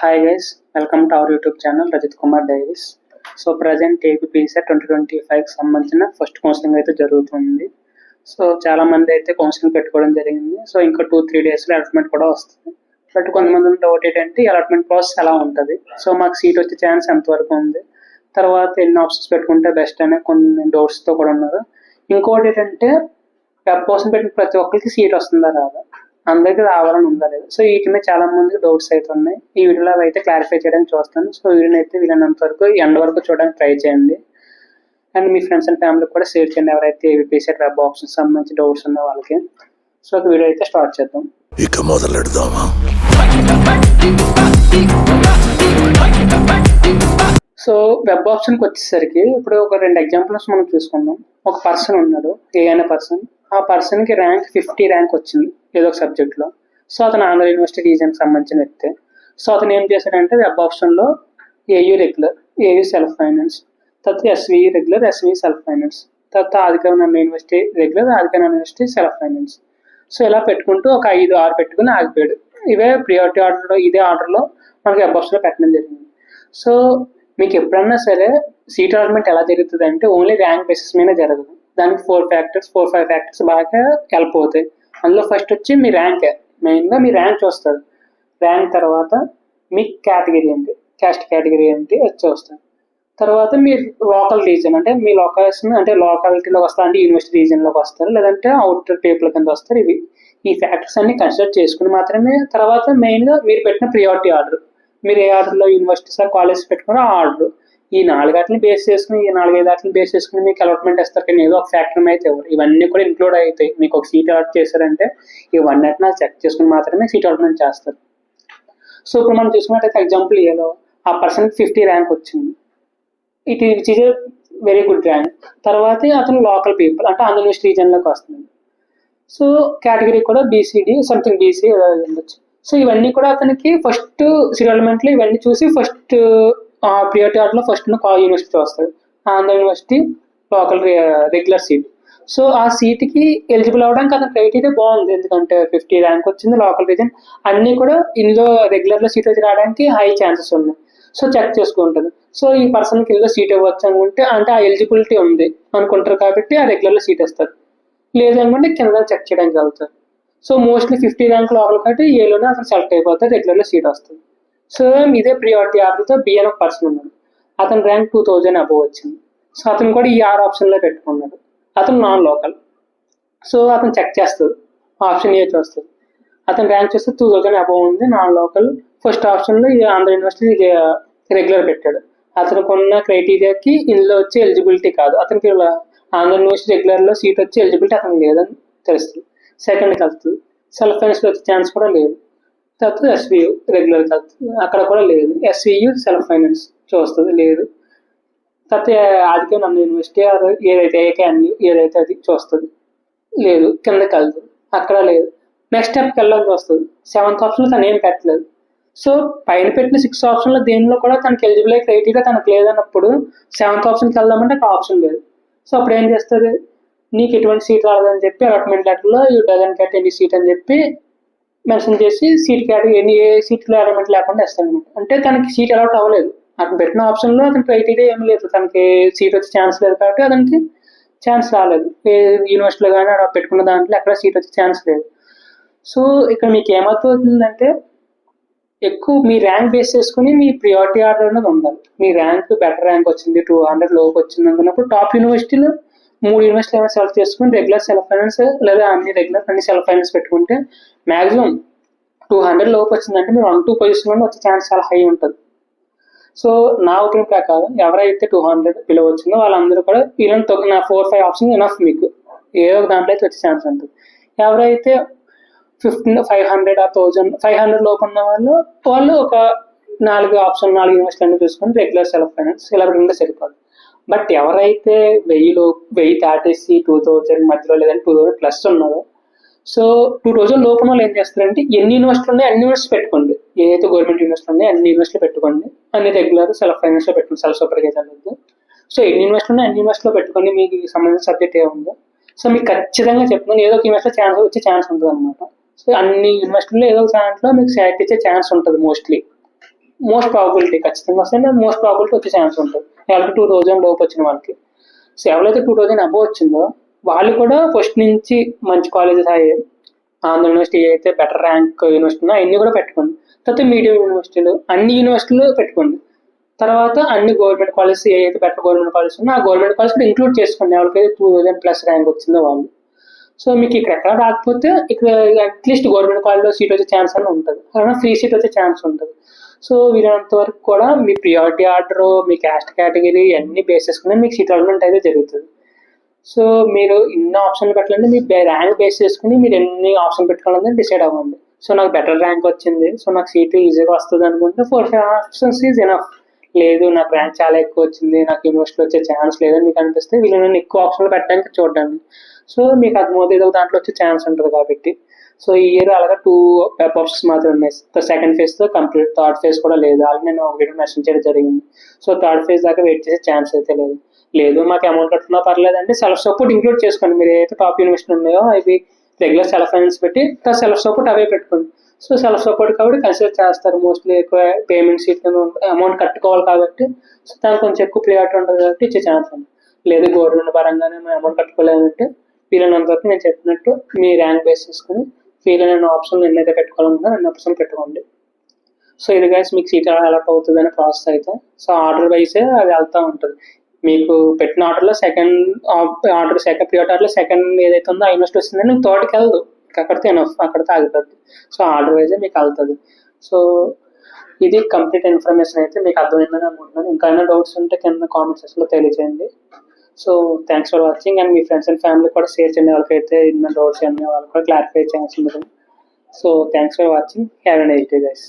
Hi guys welcome to our YouTube channel Rajith Kumar diaries so present APCET twenty twenty ఫైవ్కి సంబంధించిన first counselling అయితే జరుగుతుంది. So చాలా మంది అయితే కౌన్సిలింగ్ పెట్టుకోవడం జరిగింది. సో ఇంకా టూ త్రీ డేస్లో అలాట్మెంట్ కూడా వస్తుంది. బట్ కొంతమంది డౌట్ ఏంటంటే అలాట్మెంట్ ప్రాసెస్ ఎలా ఉంటుంది? సో మాకు సీట్ వచ్చే ఛాన్స్ ఎంతవరకు ఉంది? తర్వాత ఎన్ని ఆప్షన్స్ పెట్టుకుంటే బెస్ట్ అనే కొన్ని డౌట్స్తో కూడా ఉన్నారు. ఇంకోటి ఏంటంటే వెబ్ కోసం పెట్టిన ప్రతి ఒక్కరికి సీట్ వస్తుందా రాదా? అందరికీ రావాలని ఉందా లేదు. సో వీటి మీద చాలా మందికి డౌట్స్ అయితే ఉన్నాయి. ఈ వీడియోలో అయితే క్లారిఫై చేయడానికి చూస్తాను. సో వీడియోని అయితే వీలైనంత వరకు ఎండ్ వరకు చూడడానికి ట్రై చేయండి. అండ్ మీ ఫ్రెండ్స్ అండ్ ఫ్యామిలీ కూడా షేర్ చేయండి. ఎవరైతే ఏబిపిసెట్ వెబ్ ఆప్షన్స్ సంబంధించి డౌట్స్ ఉన్న వాళ్ళకి. సో ఒక వీడియో అయితే స్టార్ట్ చేద్దాం. ఇక మొదలెడదామా? సో వెబ్ ఆప్షన్కి వచ్చేసరికి ఇప్పుడు ఒక రెండు ఎగ్జాంపుల్స్ మనం చూసుకుందాం. ఒక పర్సన్ ఉన్నాడు. ఏ అనే పర్సన్ ఆ పర్సన్కి ర్యాంక్ ఫిఫ్టీ ర్యాంక్ వచ్చింది. ఏదో ఒక సబ్జెక్ట్లో సో అతను ఆంధ్ర యూనివర్సిటీ రీజన్కి సంబంధించిన వ్యక్తి. సో అతను ఏం చేశాడంటే వెబ్ ఆప్షన్లో AU regular AU self finance తర్వాత SV regular SV self finance తర్వాత ఆదికరణ యూనివర్సిటీ రెగ్యులర్ ఆదికరణ యూనివర్సిటీ సెల్ఫ్ ఫైనాన్స్ సో ఇలా పెట్టుకుంటూ ఒక ఐదు ఆరు పెట్టుకుని ఆగిపోయాడు. ఇవే ప్రియారిటీ ఆర్డర్లో ఇదే ఆర్డర్లో మనకి వెబ్ ఆప్షన్లో పెట్టడం జరిగింది. సో మీకు ఎప్పుడన్నా సరే సీట్ అలాట్మెంట్ ఎలా జరుగుతుంది అంటే ఓన్లీ ర్యాంక్ బేసిస్ మీద జరగదు. దానికి four factors four five factors బాగా హెల్ప్ అవుతాయి. అందులో ఫస్ట్ వచ్చి మీ ర్యాంక్ మెయిన్గా మీ ర్యాంక్ వస్తుంది ర్యాంక్ తర్వాత మీ కేటగిరీ ఏంటి? క్యాస్ట్ కేటగిరీ ఏంటి? వచ్చి వస్తుంది తర్వాత మీ లోకల్ రీజన్ అంటే మీ లొకేషన్ అంటే లోకాలిటీలోకి వస్తారు అంటే యూనివర్సిటీ రీజన్లోకి వస్తారు. లేదంటే అవుటర్ పీపుల్ కింద వస్తారు. ఇవి ఈ ఫ్యాక్టర్స్ అన్ని కన్సిడర్ చేసుకుని మాత్రమే తర్వాత మెయిన్గా మీరు పెట్టిన ప్రియారిటీ ఆర్డర్ మీరు ఏ ఆర్డర్లో యూనివర్సిటీస్ కాలేజ్ పెట్టుకున్న ఆ ఆర్డర్ ఈ నాలుగాటిని బేస్ చేసుకుని ఈ నాలుగైదు వాటిని బేస్ చేసుకుని మీకు అలాట్మెంట్ ఇస్తారు కానీ ఏదో ఒక ఫ్యాక్టర్ అయితే ఇవ్వరు ఇవన్నీ కూడా ఇంక్లూడ్ అవుతాయి. మీకు ఒక సీట్ అలాట్ చేశారంటే ఇవన్నీ నాకు చెక్ చేసుకుని మాత్రమే సీట్ అలాట్మెంట్ చేస్తారు. సో ఇప్పుడు మనం చూసుకున్నట్టయితే ఎగ్జాంపుల్ ఏదో ఆ పర్సన్కి ఫిఫ్టీ ర్యాంక్ వచ్చింది. It which is very good rank తర్వాత అతను లోకల్ పీపుల్ అంటే ఆంధ్రప్రదేశ్ రీజన్లోకి వస్తుంది సో కేటగిరీ కూడా బీసీడీ సంథింగ్ బీసీ ఉండొచ్చు. సో ఇవన్నీ కూడా అతనికి ఫస్ట్ సిరల్మెంట్లో ఇవన్నీ చూసి ఫస్ట్ ప్రియారిటీ ఆర్డర్లో ఫస్ట్ యూనివర్సిటీ వస్తుంది. Andhra university local regular seat so ఆ సీట్కి ఎలిజిబుల్ అవ్వడానికి అతని క్రైటీరియా బాగుంది. ఎందుకంటే ఫిఫ్టీ ర్యాంక్ వచ్చింది లోకల్ రీజన్ అన్నీ కూడా ఇందులో రెగ్యులర్లో సీట్ వచ్చి రావడానికి హై ఛాన్సెస్ ఉన్నాయి. సో చెక్ చేసుకుంటుంది. సో ఈ పర్సన్కి ఇందులో సీట్ ఇవ్వచ్చు అనుకుంటే అంటే ఆ ఎలిజిబిలిటీ ఉంది అనుకుంటారు కాబట్టి ఆ రెగ్యులర్లో సీట్ ఇస్తారు. లేదనుకుంటే కింద చెక్ చేయడానికి వెళ్తారు. సో మోస్ట్లీ ఫిఫ్టీ ర్యాంక్ లోపల కాబట్టి ఏలోనే అసలు సెలెక్ట్ అయిపోతారు రెగ్యులర్లో సీట్ వస్తుంది. సో ఇదే ప్రియారిటీ ఆర్డర్తో బి ఒక పర్సన్ ఉన్నాడు. అతని ర్యాంక్ టూ థౌజండ్ అబవ్ వచ్చింది. సో అతను కూడా ఈ ఆర్ ఆప్షన్లో పెట్టుకున్నాడు. అతను నాన్ లోకల్ సో అతను చెక్ చేస్తుంది ఆప్షన్ ఏ చూస్తుంది అతను ర్యాంక్ చూస్తే టూ థౌజండ్ అబవ్ ఉంది నాన్ లోకల్ ఫస్ట్ ఆప్షన్లో ఆంధ్ర యూనివర్సిటీ రెగ్యులర్ పెట్టాడు. అతనికి ఉన్న క్రైటీరియాకి ఇందులో వచ్చి ఎలిజిబిలిటీ కాదు. అతనికి ఆంధ్ర యూనివర్సిటీ రెగ్యులర్లో సీట్ వచ్చి ఎలిజిబిలిటీ అతనికి లేదని తెలుస్తుంది. సెకండ్కి వెళ్తుంది. సెల్ఫ్ ఫైనాన్స్లో వచ్చే ఛాన్స్ కూడా లేదు. తర్వాత ఎస్వియు రెగ్యులర్ అక్కడ కూడా లేదు. ఎస్వియు సెల్ఫ్ ఫైనాన్స్ చూస్తుంది లేదు. తర్వాత ఆదికే నన్ను యూనివర్సిటీ ఏదైతే ఏకే అన్ని ఏదైతే అది చూస్తుంది లేదు. కిందకి వెళ్తుంది. అక్కడ లేదు. నెక్స్ట్ స్టెప్కి వెళ్ళాలని వస్తుంది సెవెంత్ ఆప్షన్లో తను ఏం పెట్టలేదు. సో పైన పెట్టిన సిక్స్ ఆప్షన్లో దేనిలో కూడా తనకి ఎలిజిబుల్ అయ్యే క్రైటీరియా తనకు లేదన్నప్పుడు సెవెంత్ ఆప్షన్కి వెళ్దామంటే అక్కడ ఆప్షన్ లేదు. సో అప్పుడు ఏం చేస్తుంది? నీకు ఎటువంటి సీట్ రాలేదని చెప్పి అలాట్మెంట్ లెటర్లో you doesn't get any seat అని చెప్పి మెన్షన్ చేసి సీట్ కేటగిరీ ఎన్ని ఏ సీట్లో అలాట్మెంట్ లేకుండా ఇస్తాను అంటే తనకి సీట్ అలాట్ అవ్వలేదు. అతను పెట్టిన ఆప్షన్లో అతని క్రైటీరియా ఏం లేదు. తనకి సీట్ వచ్చే ఛాన్స్ లేదు కాబట్టి అతనికి ఛాన్స్ రాలేదు. ఏ యూనివర్సిటీలో కానీ అక్కడ పెట్టుకున్న దాంట్లో ఎక్కడ సీట్ వచ్చే ఛాన్స్ లేదు. సో ఇక్కడ మీకు ఏమవుతుందంటే ఎక్కువ మీ ర్యాంక్ బేస్ చేసుకుని మీ ప్రియారిటీ ఆర్డర్ అనేది ఉండాలి. మీ ర్యాంక్ బెటర్ ర్యాంక్ వచ్చింది టూ హండ్రెడ్లోకి వచ్చింది అనుకున్నప్పుడు టాప్ యూనివర్సిటీలో మూడు యూనివర్సిటీ ఏమైనా సెలెక్ట్ చేసుకుని రెగ్యులర్ సెల్ఫ్ ఫైనాన్స్ లేదా అన్ని రెగ్యులర్ అన్ని సెల్ఫ్ ఫైనాన్స్ పెట్టుకుంటే మాక్సిమం టూ హండ్రెడ్ లోపు వచ్చిందంటే మీరు వన్ టూ పొజిషన్లో వచ్చే ఛాన్స్ చాలా హై ఉంటుంది. సో నా ఒపీనియన్ ప్రకారం ఎవరైతే టూ హండ్రెడ్ బిలో వచ్చిందో వాళ్ళందరూ కూడా వీళ్ళని నా ఫోర్ ఫైవ్ ఆప్షన్ ఎనఫ్ మీకు. ఏదో ఒక దాంట్లో అయితే వచ్చే ఛాన్స్ ఉంటుంది. ఎవరైతే ఫిఫ్టీన్ ఫైవ్ హండ్రెడ్ ఆ థౌజండ్ ఫైవ్ హండ్రెడ్ లోపు ఉన్న వాళ్ళు వాళ్ళు ఒక నాలుగు ఆప్షన్ నాలుగు యూనివర్సిటీ అన్ని చూసుకొని రెగ్యులర్ సెల్ఫ్ ఫైనాన్స్ ఇలా రెండు సరిపోదు. బట్ ఎవరైతే వెయ్యిలో వెయ్యి దాటేసి టూ థౌజండ్ మధ్యలో లేదంటే టూ థౌజండ్ ప్లస్ ఉన్నారో సో టూ థౌజండ్ లోపల వాళ్ళు ఏం చేస్తారంటే ఎన్ని యూనివర్సిటీలు ఉన్నాయో అన్ని యూనివర్సిటీ పెట్టుకోండి. ఏదైతే గవర్నమెంట్ యూనివర్సిటీ ఉన్నాయో అన్ని యూనివర్సిటీలు పెట్టుకోండి. అన్ని రెగ్యులర్ సెల్ఫ్ ఫైనాన్స్లో పెట్టుకోండి సెల్ఫ్ సూపర్వైజర్ అనేది సో ఎన్ని యూనివర్సిటీ ఉన్నాయో అన్ని యూనివర్సిటీలో పెట్టుకోండి మీకు సంబంధించిన సబ్జెక్ట్ ఏముందో సో మీకు ఖచ్చితంగా చెప్తున్నాను ఏదో ఒక యూనివర్సిటీ ఛాన్స్ వచ్చే ఛాన్స్ ఉంటుంది అనమాట సో అన్ని యూనివర్సిటీలో ఏదో ఒక దాంట్లో మీకు సైట్ ఇచ్చే ఛాన్స్ ఉంటుంది మోస్ట్లీ మోస్ట్ ప్రాబిలిటీ ఖచ్చితంగా వస్తే మోస్ట్ ప్రాబిలిటీ వచ్చే ఛాన్స్ ఉంటుంది. ఎవరికి టూ థౌజండ్ లోపు వచ్చిన వాళ్ళకి. సో ఎవరైతే టూ థౌజండ్ అబోవ్ వచ్చిందో వాళ్ళు కూడా ఫస్ట్ నుంచి మంచి కాలేజెస్ అయ్యాయి ఆంధ్ర యూనివర్సిటీ అయితే బెటర్ ర్యాంక్ యూనివర్సిటీ ఉన్నా అన్ని కూడా పెట్టుకోండి. తర్వాత మీడియం యూనివర్సిటీలు అన్ని యూనివర్సిటీలు పెట్టుకోండి. తర్వాత అన్ని గవర్నమెంట్ కాలేజెస్ ఏదైతే బెటర్ గవర్నమెంట్ కాలేజెస్ ఉన్నా ఆ గవర్నమెంట్ కాలేజ్ కూడా ఇంక్లూడ్ చేసుకోండి. ఎవరికైతే టూ థౌజండ్ ప్లస్ ర్యాంక్ వచ్చిందో వాళ్ళు. సో మీకు ఇక్కడ ఎక్కడ రాకపోతే ఇక్కడ అట్లీస్ట్ గవర్నమెంట్ కాలేజ్లో సీట్ వచ్చే ఛాన్స్ అని ఉంటుంది. ఫ్రీ సీట్ వచ్చే ఛాన్స్ ఉంటుంది. సో వీలైనంత వరకు కూడా మీ ప్రియారిటీ ఆర్డర్ మీ క్యాస్ట్ కేటగిరీ అన్ని బేస్ చేసుకుని మీకు సీట్ అలాట్మెంట్ అయితే జరుగుతుంది. సో మీరు ఇన్ని ఆప్షన్లు పెట్టాలంటే మీ ర్యాంక్ బేస్ చేసుకుని మీరు ఎన్ని ఆప్షన్ పెట్టుకోవాలని డిసైడ్ అవ్వండి. సో నాకు బెటర్ ర్యాంక్ వచ్చింది. సో నాకు సీట్ ఈజీగా వస్తుంది అనుకుంటే four five options is enough లేదు నాకు ర్యాంక్ చాలా ఎక్కువ వచ్చింది నాకు యూనివర్సిటీ వచ్చే ఛాన్స్ లేదని మీకు అనిపిస్తే నేను ఎక్కువ ఆప్షన్లు పెట్టడానికి చూడండి. సో మీకు అర్థమవుతుంది ఏదో ఒక దాంట్లో వచ్చే ఛాన్స్ ఉంటుంది కాబట్టి. సో ఈ ఇయర్ అలాగా టూ వెబ్ ఆప్షన్స్ మాత్రం ఉన్నాయి. సెకండ్ ఫేజ్తో కంప్లీట్ థర్డ్ ఫేజ్ కూడా లేదు. అలాగే నేను వీడియో మెసేజ్ చేయడం జరిగింది. సో థర్డ్ ఫేజ్ దాకా వెయిట్ చేసే ఛాన్స్ అయితే లేదు. లేదు మాకు అమౌంట్ కట్టుకున్నా పర్లేదంటే సెల్ఫ్ సపోర్ట్ ఇంక్లూడ్ చేసుకోండి. మీరు ఏదైతే టాప్ యూనివర్సిటీ ఉన్నాయో అవి రెగ్యులర్ సెల్ఫ్ ఫైనాన్స్ పెట్టి సెల్ఫ్ సపోర్ట్ అవే పెట్టుకోండి. సో సెల్ఫ్ సపోర్ట్ కాబట్టి కన్సిడర్ చేస్తారు. మోస్ట్లీ ఎక్కువ పేమెంట్ సీట్ అమౌంట్ కట్టుకోవాలి కాబట్టి. సో దానికి కొంచెం ఎక్కువ ప్రియారిటీ ఉంటుంది కాబట్టి ఇచ్చే ఛాన్స్ ఉంది. లేదు గవర్నమెంట్ పరంగానే మేము అమౌంట్ కట్టుకోలేదంటే ఫీల్ అయిన వరకు నేను చెప్పినట్టు మీ ర్యాంక్ బేస్ చేసుకుని అయిన ఆప్షన్ ఎన్నైతే పెట్టుకోవాలనుకున్నా అన్ని ఆప్షన్ పెట్టుకోండి. సో ఇది గైస్ మీకు సీట్ అలాట్ అవుతుంది అనే ప్రాసెస్ అయితే సో ఆర్డర్ వైసే అది వెళ్తూ ఉంటుంది. మీకు పెట్టిన ఆర్డర్లో సెకండ్ ఆర్డర్ సెకండ్ ప్రీ ఆర్డర్లో సెకండ్ ఏదైతే ఉందో ఆ యూనివర్సిటీ వస్తుందని మీకు థర్డ్కి వెళ్ళదు. అక్కడితే ఎనఫ్ అక్కడితో ఆగిపోద్ది. సో ఆర్డర్ వైజే మీకు వెళ్తుంది. సో ఇది కంప్లీట్ ఇన్ఫర్మేషన్ అయితే మీకు అర్థమైందని అనుకుంటున్నాను. ఇంకా ఏమైనా డౌట్స్ ఉంటే కింద కామెంట్ సెక్షన్లో తెలియజేయండి. So thanks for watching and me friends and family కూడా షేర్ చేయండి. వాళ్ళకైతే ఇన్న డౌట్స్ అనే వాళ్ళు కూడా క్లారిఫై చేయాల్సి ఉంటుంది so thanks for watching have and eight guys